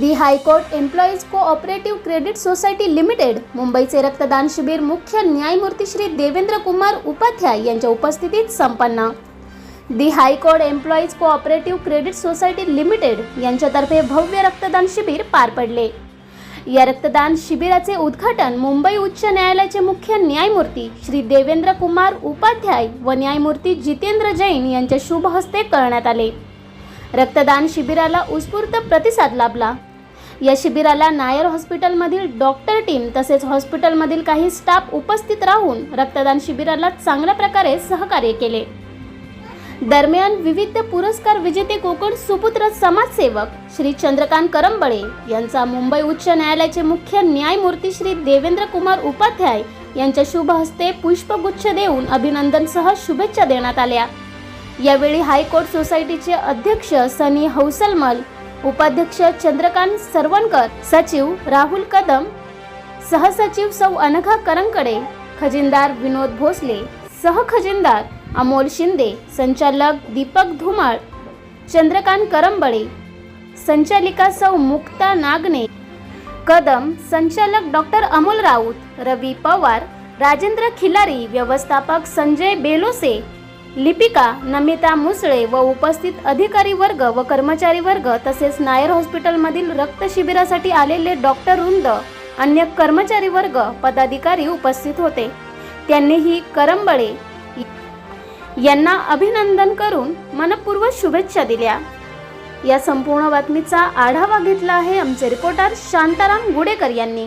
The high court employees cooperative credit society limited मुंबईचे रक्तदान शिबिर मुख्य न्यायमूर्ती श्री देवेंद्र कुमार उपाध्याय यांच्या उपस्थितीत संपन्न. The high court employees cooperative credit society limited यांच्यातर्फे भव्य रक्तदान शिबिर पार पडले. या रक्तदान शिबिराचे उद्घाटन मुंबई उच्च न्यायालयाचे मुख्य न्यायमूर्ती श्री देवेंद्र कुमार उपाध्याय व न्यायमूर्ती जितेंद्र जैन यांच्या शुभ हस्ते करण्यात आले. रक्तदान शिबिराला उत्स्फूर्त प्रतिसाद लाभला. या शिबिराला नायर हॉस्पिटलमधील डॉक्टर टीम तसेच हॉस्पिटलमधील काही स्टाफ उपस्थित राहून रक्तदान शिबिराला चांगल्या प्रकारे सहकार्य केले. दरम्यान विविध पुरस्कार विजेते कोकण सुपुत्र समाजसेवक श्री चंद्रकांत करंबळे यांचा मुंबई उच्च न्यायालयाचे मुख्य न्यायमूर्ती श्री देवेंद्र कुमार उपाध्याय यांच्या शुभ हस्ते पुष्पगुच्छ देऊन अभिनंदनसह शुभेच्छा देण्यात आल्या. यावेळी हायकोर्ट सोसायटीचे अध्यक्ष सनी हौसलमल उपाध्यक्ष चंद्रकांत सरवणकर सचिव राहुल कदम सहसचिव सौ अनघा करंकडे खजिनदार विनोद भोसले सहखजिनदार अमोल शिंदे संचालक दीपक धुमाळ चंद्रकांत करंबळे संचालिका सौ मुक्ता नागने कदम संचालक डॉक्टर अमोल राऊत रवी पवार राजेंद्र खिलारी व्यवस्थापक संजय बेलोसे लिपिका नमिता मुसळे व उपस्थित अधिकारी वर्ग व कर्मचारी वर्ग तसेच नायर हॉस्पिटलमधील रक्त शिबिरासाठी आलेले डॉक्टर वृंद अन्य कर्मचारी वर्ग पदाधिकारी उपस्थित होते. त्यांनीही करंबळे यांना अभिनंदन करून मनपूर्वक शुभेच्छा दिल्या. या संपूर्ण बातमीचा आढावा घेतला आहे आमचे रिपोर्टर शांताराम गुडेकर यांनी.